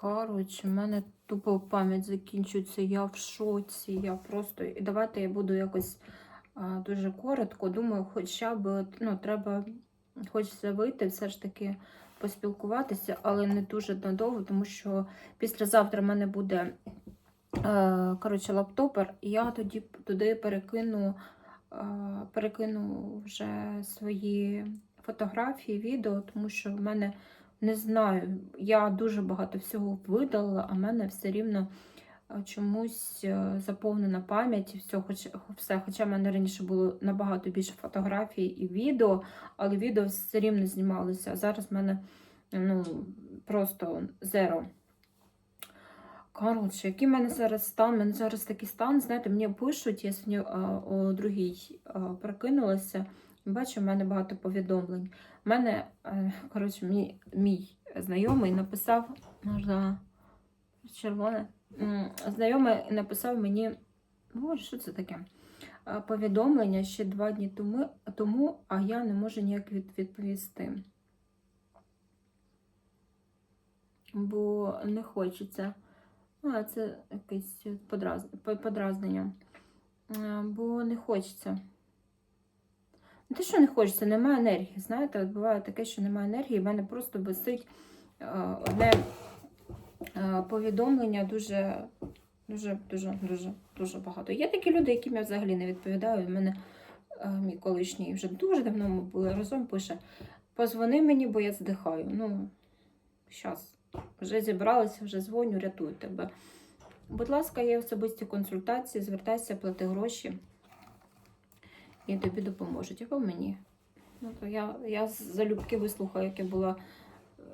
Коротше, в мене тупо пам'ять закінчується. Я в шоці. Я просто. І давайте я буду якось а, дуже коротко. Думаю, хоча б ну, треба хочеться вийти, все ж таки поспілкуватися, але не дуже надовго, тому що післязавтра в мене буде е, коротше, лаптопер, і я тоді туди перекину, е, перекину вже свої фотографії, відео, тому що в мене не знаю, я дуже багато всього видала, а в мене все рівно е, чомусь е, заповнена пам'ять все, хоч, все. Хоча в мене раніше було набагато більше фотографій і відео, але відео все рівно знімалося. А зараз в мене ну, просто зеро. Коротше, який в мене зараз стан? У мене зараз такий стан, знаєте, мені пишуть, я сьогодні о другій прокинулася, бачу, в мене багато повідомлень. У мене, е, коротше, мій, мій знайомий написав, можна червоне, знайомий написав мені, боже, що це таке? Повідомлення ще два дні тому, тому а я не можу ніяк від, відповісти. Бо не хочеться. Ну, а це якесь подразнення. Е, Бо не хочеться. Не те, що не хочеться, немає енергії. Знаєте, от буває таке, що немає енергії, в мене просто висить е, одне е, повідомлення дуже, дуже, дуже, дуже, дуже багато. Є такі люди, яким я взагалі не відповідаю. У мене е, мій колишній вже дуже давно ми були разом, пише: позвони мені, бо я здихаю. Ну, щас. Вже зібралася, вже дзвоню, рятую тебе. Будь ласка, є особисті консультації, звертайся, плати гроші. І тобі допоможуть. Або мені. Ну, то я, я залюбки вислухаю, як я була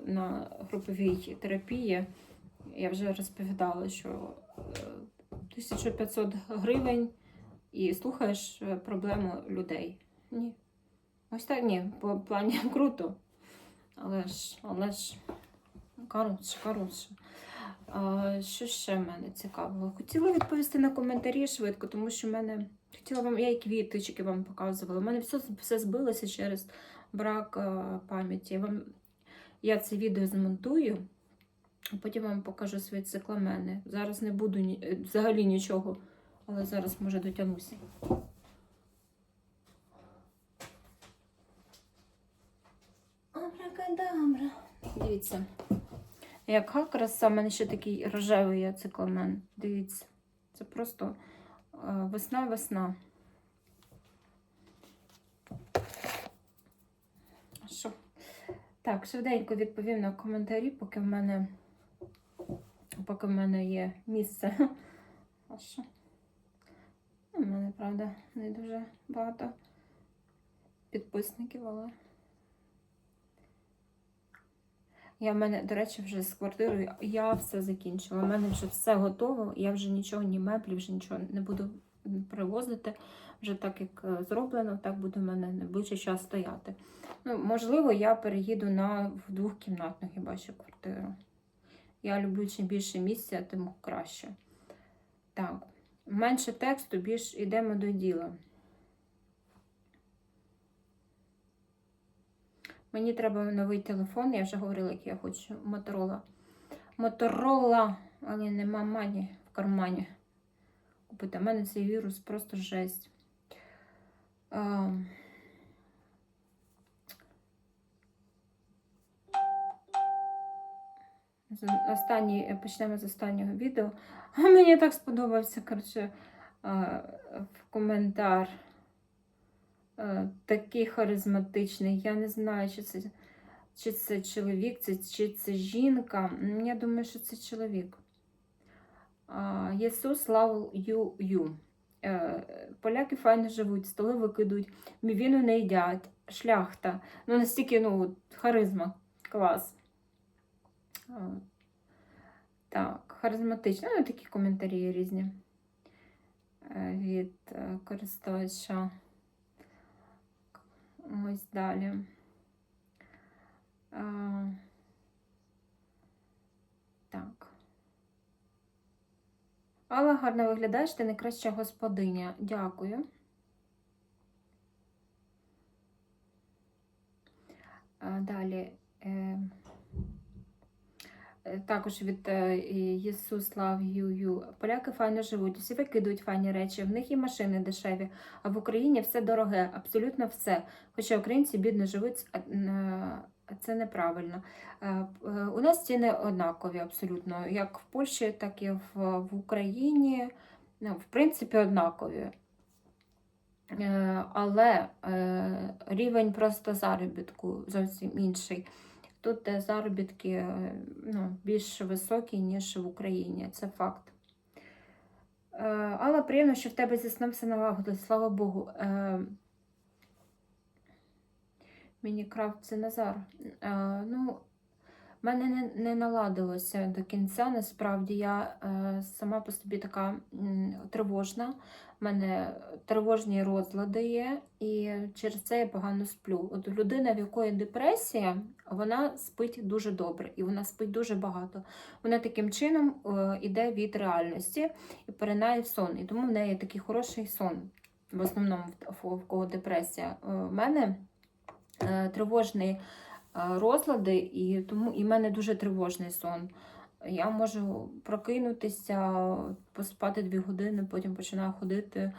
на груповій терапії. Я вже розповідала, що е, 1500 гривень і слухаєш е, проблему людей. Ні. Ось так ні, по плані круто. Але ж, але ж, коротше, коротше. Що ще в мене цікавого? Хотіла відповісти на коментарі швидко, тому що в мене хотіла вам, я і квіточки вам показувала. У мене все, все збилося через брак а, пам'яті. Я Вам, я це відео змонтую, а потім вам покажу свої цикламени. Зараз не буду ні, е, взагалі нічого, але зараз може дотягнуся. Абракадабра. Дивіться. Яка краса, у мене ще такий рожевий цикламен. Дивіться. Це просто весна-весна. Що? Так, швиденько відповім на коментарі, поки в мене поки в мене є місце. А що? У мене, правда, не дуже багато підписників, але. Я в мене, до речі, вже з квартирою я все закінчила. У мене вже все готово. Я вже нічого, ні меблі, вже нічого не буду привозити. Вже так як е, зроблено, так буде в мене найближчий час стояти. Ну, можливо, я переїду на двохкімнатну хіба що квартиру. Я люблю чим більше місця, тим краще. Так, менше тексту, більш йдемо до діла. Мені треба новий телефон, я вже говорила, який я хочу. Моторола. Моторола, але нема мані в кармані. Купити. У мене цей вірус просто жесть. А... Останній, почнемо з останнього відео. А мені так сподобався, коротше, в коментар. Е, такий харизматичний. Я не знаю, чи це, чи це чоловік, це, чи це жінка. Я думаю, що це чоловік. Єсус славу ю ю. Е, Поляки файно живуть, столи викидуть, мівіну не їдять, шляхта. Ну, настільки, ну, харизма. Клас. Так, харизматично. Ну, такі коментарі різні е, від е, користувача. Ось далі. А, так. Алла гарно виглядаєш, ти найкраща господиня. Дякую. А, далі. Е, Також від е, Єсус Лав Ю. Поляки файно живуть, всі викидують файні речі, в них і машини дешеві, а в Україні все дороге, абсолютно все. Хоча українці бідно живуть, е, це неправильно. Е, е, У нас ціни однакові абсолютно, як в Польщі, так і в, Україні. Ну, в принципі, однакові. Е, Але е, рівень просто заробітку зовсім інший. Тут заробітки е, ну, більш високі, ніж в Україні. Це факт. Е, Але приємно, що в тебе зі сном все налагодилось, слава Богу. Е, Мінікрафт це Назар. Ну, в мене не, не наладилося до кінця. Насправді я е, сама по собі така м, тривожна. У мене тривожні розлади є, і через це я погано сплю. От людина, в якої депресія, вона спить дуже добре і вона спить дуже багато. Вона таким чином е, іде від реальності і перенає в сон. І тому в неї такий хороший сон. В основному в, кого депресія. Е, мене е, тривожний розлади, і тому і в мене дуже тривожний сон. Я можу прокинутися, поспати дві години, потім починаю ходити,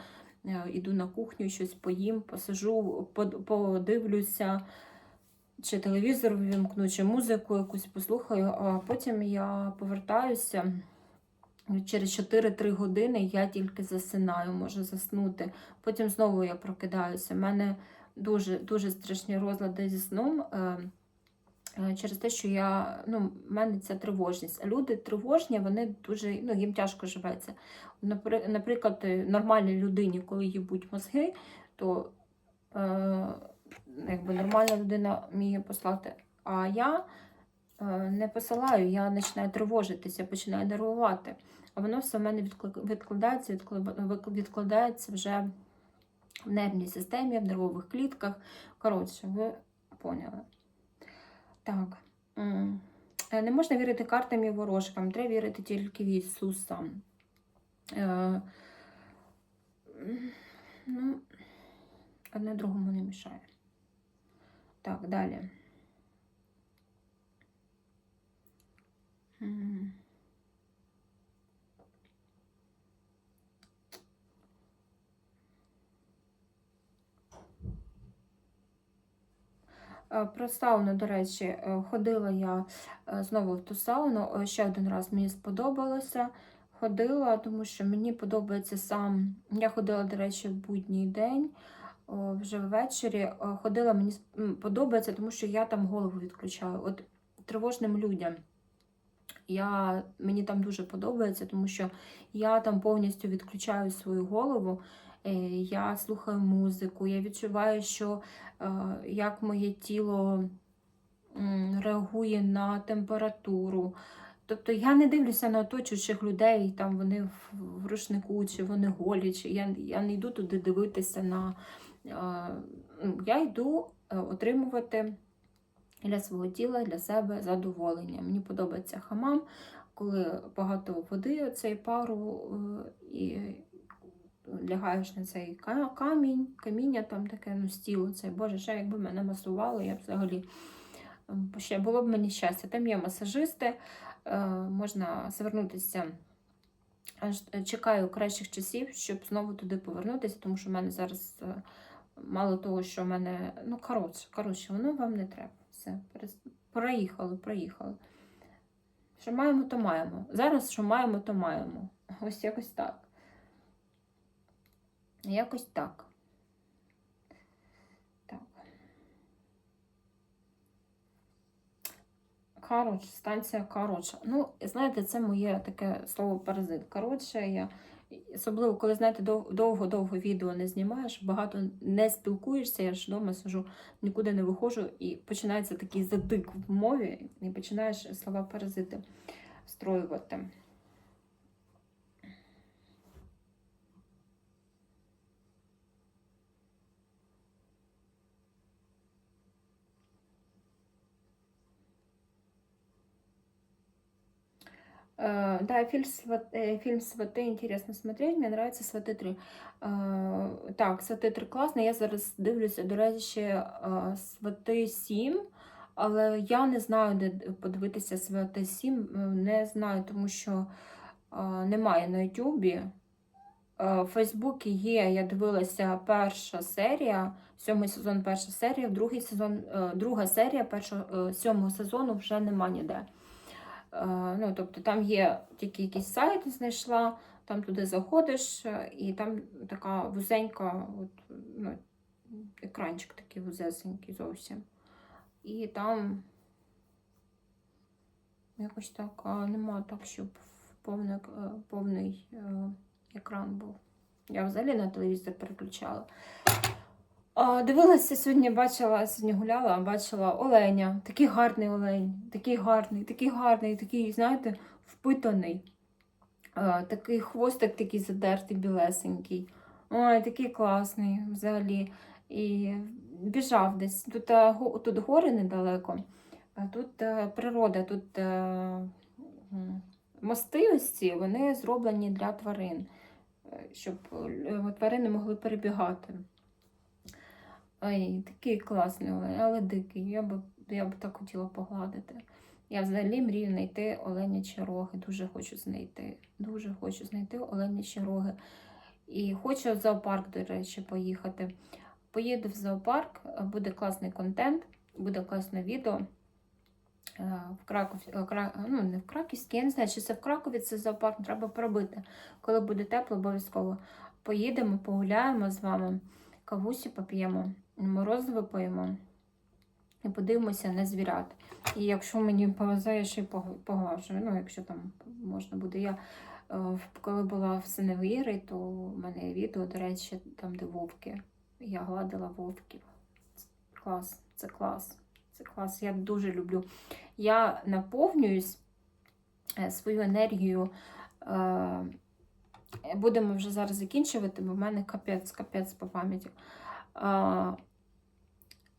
е, іду на кухню, щось поїм, посижу, подивлюся, чи телевізор вімкну, чи музику якусь послухаю, а потім я повертаюся. Через 4-3 години я тільки засинаю, можу заснути. Потім знову я прокидаюся. У мене дуже, дуже страшні розлади зі сном. Е, Через те, що я, ну, в мене це тривожність. А люди тривожні, вони дуже, ну, їм тяжко живеться. Наприклад, е, нормальній людині, коли їбуть мозги, то е, якби нормальна людина вміє послати. А я е, не посилаю, я починаю тривожитися, починаю нервувати. А воно все в мене відкладається, відкладається вже в нервній системі, в нервових клітках. Коротше, ви поняли. Так. Е, Не можна вірити картам і ворожкам, треба вірити тільки в Ісуса. Е, ну, одне другому не мішає. Так, далі. Про сауну, до речі, е, ходила я е, знову в ту сауну. Е, Ще один раз мені сподобалося. Ходила, тому що мені подобається сам. Я ходила, до речі, в будній день, вже ввечері. Е, Ходила, мені подобається, тому що я там голову відключаю. От тривожним людям. Я, мені там дуже подобається, тому що я там повністю відключаю свою голову. Е, Я слухаю музику, я відчуваю, що е, як моє тіло реагує на температуру. Тобто я не дивлюся на оточуючих людей, там вони в, рушнику, чи вони голі, чи я, я не йду туди дивитися на. е, ну, Я йду отримувати для свого тіла, для себе задоволення. Мені подобається хамам, коли багато води, цей пару, і лягаєш на цей камінь, каміння там таке, ну, стіл, цей, боже, ще якби мене масували, я б взагалі ем, ще було б мені щастя. Там є масажисти, е, можна звернутися. Е, чекаю кращих часів, щоб знову туди повернутися, тому що в мене зараз е, мало того, що в мене. Ну, коротше, коротше, воно вам не треба. Все, проїхали, проїхали. Що маємо, то маємо. Зараз що маємо, то маємо. Ось якось так. Якось так. Так. Коротше, станція коротша. Ну, знаєте, це моє таке слово паразит. Коротше, я особливо, коли, знаєте, довго-довго відео не знімаєш, багато не спілкуєшся, я ж вдома сижу, нікуди не виходжу, і починається такий затик в мові, і починаєш слова паразити встроювати. Да, фильм, «Сват- э, фильм «Сваты» интересно смотреть, мне нравится «Сваты 3». Е, Так, «Свати 3» класно, я зараз дивлюся, до речі, е, «Свати 7», Але я не знаю, де подивитися СВТ 7, не знаю, тому що е, немає на Ютубі. Е, В Фейсбуці є, я дивилася перша серія, сьомий сезон, перша серія, другий сезон, е, друга серія першого е, сьомого сезону вже нема ніде. Е, Ну, тобто там є тільки якийсь сайт, знайшла, там туди заходиш, е, і там така вузенька, от, ну, екранчик такий вузесенький зовсім. І там якось так нема так, щоб повний, е, повний е, екран був. Я взагалі на телевізор переключала. Дивилася сьогодні, бачила, сьогодні гуляла, бачила оленя. Такий гарний олень, такий гарний, такий гарний, такий, знаєте, впитаний. Такий хвостик такий задертий, білесенький. Ой, такий класний взагалі. І біжав десь. Тут, е, тут гори недалеко, а тут е, природа, тут е, мости ось ці, вони зроблені для тварин, щоб тварини могли перебігати. Ой, такий класний олень, але дикий. Я б, я б так хотіла погладити. Я взагалі мрію знайти оленячі роги. Дуже хочу знайти. Дуже хочу знайти оленячі роги. І хочу в зоопарк, до речі, поїхати. Поїду в зоопарк, буде класний контент, буде класне відео. Е, В Краков, е, ну, не в Краківській, я не знаю, чи це в Кракові, це зоопарк, треба пробити. Коли буде тепло, обов'язково поїдемо, погуляємо з вами, кавусі поп'ємо, морозиво поїмо і подивимося на звірят. І якщо мені повезе, я ще й пог- поглажую. Ну, якщо там можна буде. Я е, коли була в Синевірі, то в мене відео, до речі, там, де вовки. Я гладила вовків. Клас, це клас. Це клас. Я дуже люблю. Я наповнююсь е, свою енергію. е, Будемо вже зараз закінчувати, бо в мене капець, капець по пам'яті.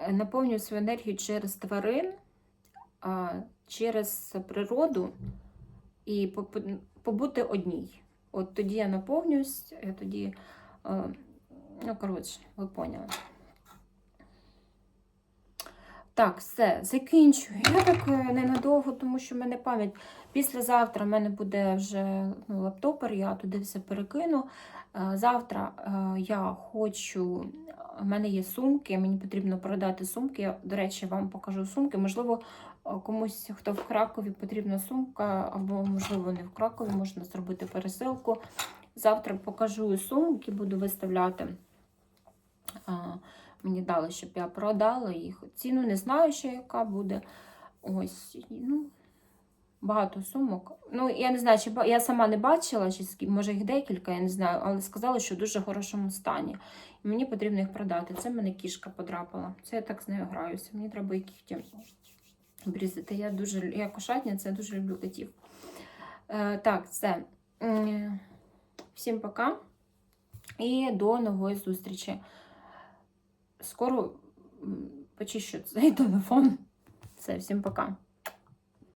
Наповнюю свою енергію через тварин, через природу і по- по- побути одній. От тоді я наповнююсь, я тоді. Ну, коротше, ви поняли. Так, все, закінчую. Я так е, ненадовго, тому що в мене пам'ять. Післязавтра в мене буде вже ну, лаптопер, я туди все перекину. Е, Завтра е, я хочу, в мене є сумки, мені потрібно продати сумки. Я, до речі, вам покажу сумки. Можливо, е, комусь, хто в Кракові потрібна сумка, або, можливо, не в Кракові, можна зробити пересилку. Завтра покажу сумки, буду виставляти. Мені дали, щоб я продала їх. Ціну не знаю, ще яка буде. Ось, ну, багато сумок. Ну, я не знаю, чи я сама не бачила, чи може їх декілька, я не знаю, але сказали, що в дуже хорошому стані. І мені потрібно їх продати. Це мене кішка подрапала. Це я так з нею граюся. Мені треба їх кігтям обрізати. Я дуже я кошатня, це дуже люблю котів. Е, так, все. Всім пока. І до нової зустрічі. Скоро почищу цей телефон. Все, всім пока.